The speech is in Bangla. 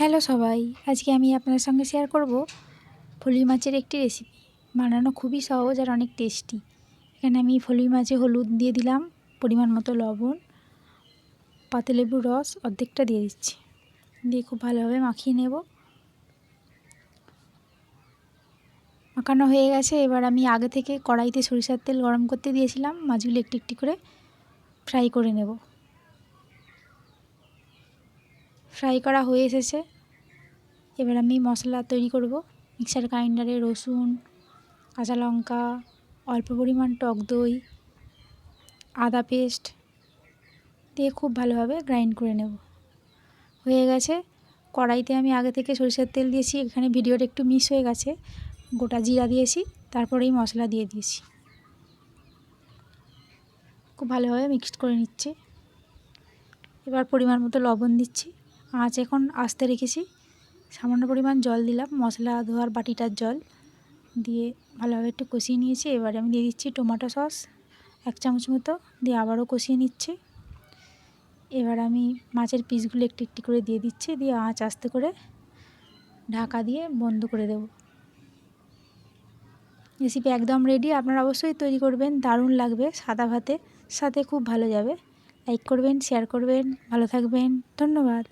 হ্যালো সবাই, আজকে আমি আপনাদের সঙ্গে শেয়ার করব ফলি মাছের একটি রেসিপি বানানো খুবই সহজ আর অনেক টেস্টি এখানে আমি ফলি মাছে হলুদ দিয়ে দিলাম, পরিমাণ মতো লবণ পাতিলেবুর রস, অর্ধেকটা দিয়ে দিচ্ছি। দিয়ে খুব ভালোভাবে মাখিয়ে নেব। মাখানো হয়ে গেছে, এবার আমি আগে থেকে কড়াইতে সরিষার তেল গরম করতে দিয়েছিলাম, মাছগুলো একটি একটি করে ফ্রাই করে নেব। ফ্রাই করা হয়ে এসেছে। এবার আমি মশলা তৈরি করব। মিক্সার গ্রাইন্ডারে রসুন, কাঁচা লঙ্কা, অল্প পরিমাণ টক দই, আদা পেস্ট দিয়ে খুব ভালোভাবে গ্রাইন্ড করে নেব। হয়ে গেছে। কড়াইতে আমি আগে থেকে সরিষার তেল দিয়েছি। এখানে ভিডিওটা একটু মিস হয়ে গেছে। গোটা জিরা দিয়েছি, তারপরেই মশলা দিয়ে দিয়েছি। খুব ভালোভাবে মিক্সড করে নিচ্ছি। এবার পরিমাণ মতো লবণ দিচ্ছি। আঁচ এখন আস্তে রেখেছি। সামান্য পরিমাণ জল দিলাম, মশলা ধোয়ার বাটিটার জল দিয়ে ভালোভাবে একটু কষিয়ে নিয়েছি। এবারে আমি দিয়ে দিচ্ছি টমেটো সস, এক চামচ মতো দিয়ে আবারও কষিয়ে নিচ্ছি। এবার আমি মাছের পিসগুলো একটু একটু করে দিয়ে দিচ্ছি, দিয়ে আঁচ আস্তে করে ঢাকা দিয়ে বন্ধ করে দেব। রেসিপি একদম রেডি, আপনারা অবশ্যই তৈরি করবেন, দারুণ লাগবে, সাদা ভাতে, সাথে খুব ভালো যাবে। লাইক করবেন, শেয়ার করবেন, ভালো থাকবেন, ধন্যবাদ।